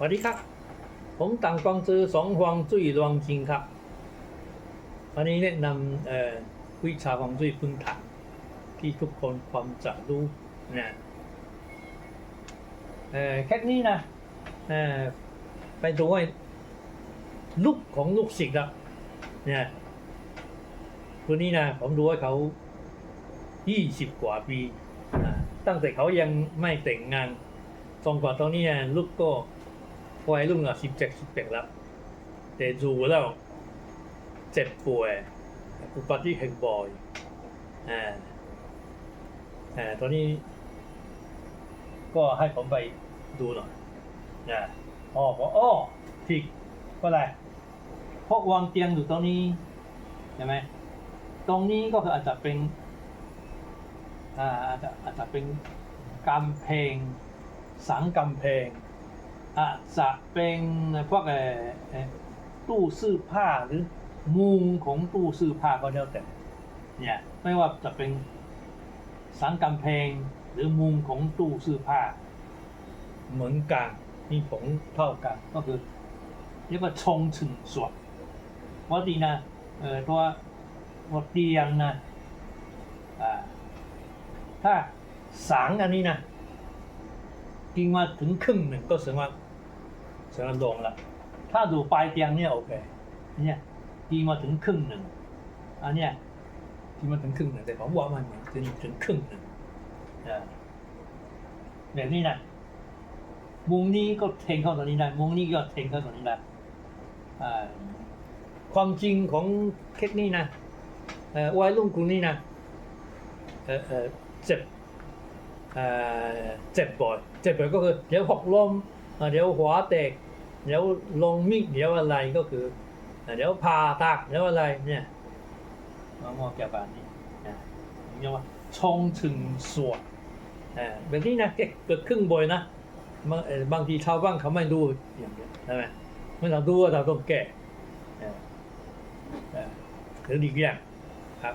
สวัสดีครับ ผมต่างกวางซื้อสองฮวงจุ้ยรวงจริงครับ วันนี้แนะนำเอ่อวิชาฮวงจุ้ยพื้นฐานที่ทุกคนความจะรู้นะเออแค่นี้นะเออไปดูว่าลูกของลูกศิษย์อะเนี่ยคนนี้นะผมดูว่าเขายี่สิบกว่าปีตั้งแต่เขายังไม่แต่งงานจนกว่าตอนนี้ลูกก็ วัยรุ่นอะสิบเจ็ดสิบแปดแล้วแต่ดูแล้ว เจ็บป่วยอุบัติเหตุบ่อยอ่าอ่าตอนนี้ ก็ให้ผมไปดูหน่อยนะอ๋อบอกอ๋อผิดก็อะไรเพราะวางเตียงอยู่ตรงนี้ใช่ไหมตรงนี้ก็คืออาจจะเป็นอ่าอาจจะอาจจะเป็นกำแพงสังกำแพง อาจจะเป็นพวกอ่อเอ่อตู้เสื้อผ้าหรือมุมของตู้เสื้อผ้าก็แล้วแต่ เนี่ยไม่ว่าจะเป็นสังกำแพงหรือมุมของตู้เสื้อผ้า เหมือนกันมีผลเท่ากันก็คือเรียกว่าชงถึงส่วดว่าดีนะเออตัวตัวเตียงนะอ่าถ้าสังอันนี้นะกินมาถึงครึ่งหนึ่งก็แสดงว่า แสดงว่าลงละถ้าดูปลายเตียงเนี่ยโอเคเนี่ยกินมาถึงครึ่งหนึ่งอันเนี้ยกินมาถึงครึ่งหนึ่งแต่ผมว่ามันถึงถึงครึ่งหนึ่งแบบนี้นะมุมนี้ก็เทงเข้าตรงนี้ได้มุมนี้ก็เทงเข้าตรงนี้ได้ความจริงของเคสนี้นะวัยรุ่นกลุ่มนี้นะเจ็บเอ่อเจ็บบ่อยเจ็บบ่อยก็คือเดี๋ยวหกล้ม เอ่อเดี๋ยวหัวแตกเดี๋ยวลงมีดเดี๋ยวอะไรก็คือเอ่อเดี๋ยวผ่าตัดเดี๋ยวอะไรเนี่ยมามองเกี่ยวกับอันนี้นะเรียกว่าชงถึงส่วนอ่าแบบนี้นะเกิดขึ้นบ่อยนะบางเอ่อบางทีชาวบ้านเขาไม่รู้อย่างเงี้ยใช่ไหมเมื่อเราดูว่าเราต้องแก้เอ่อเอ่อหรือดีกอย่างครับ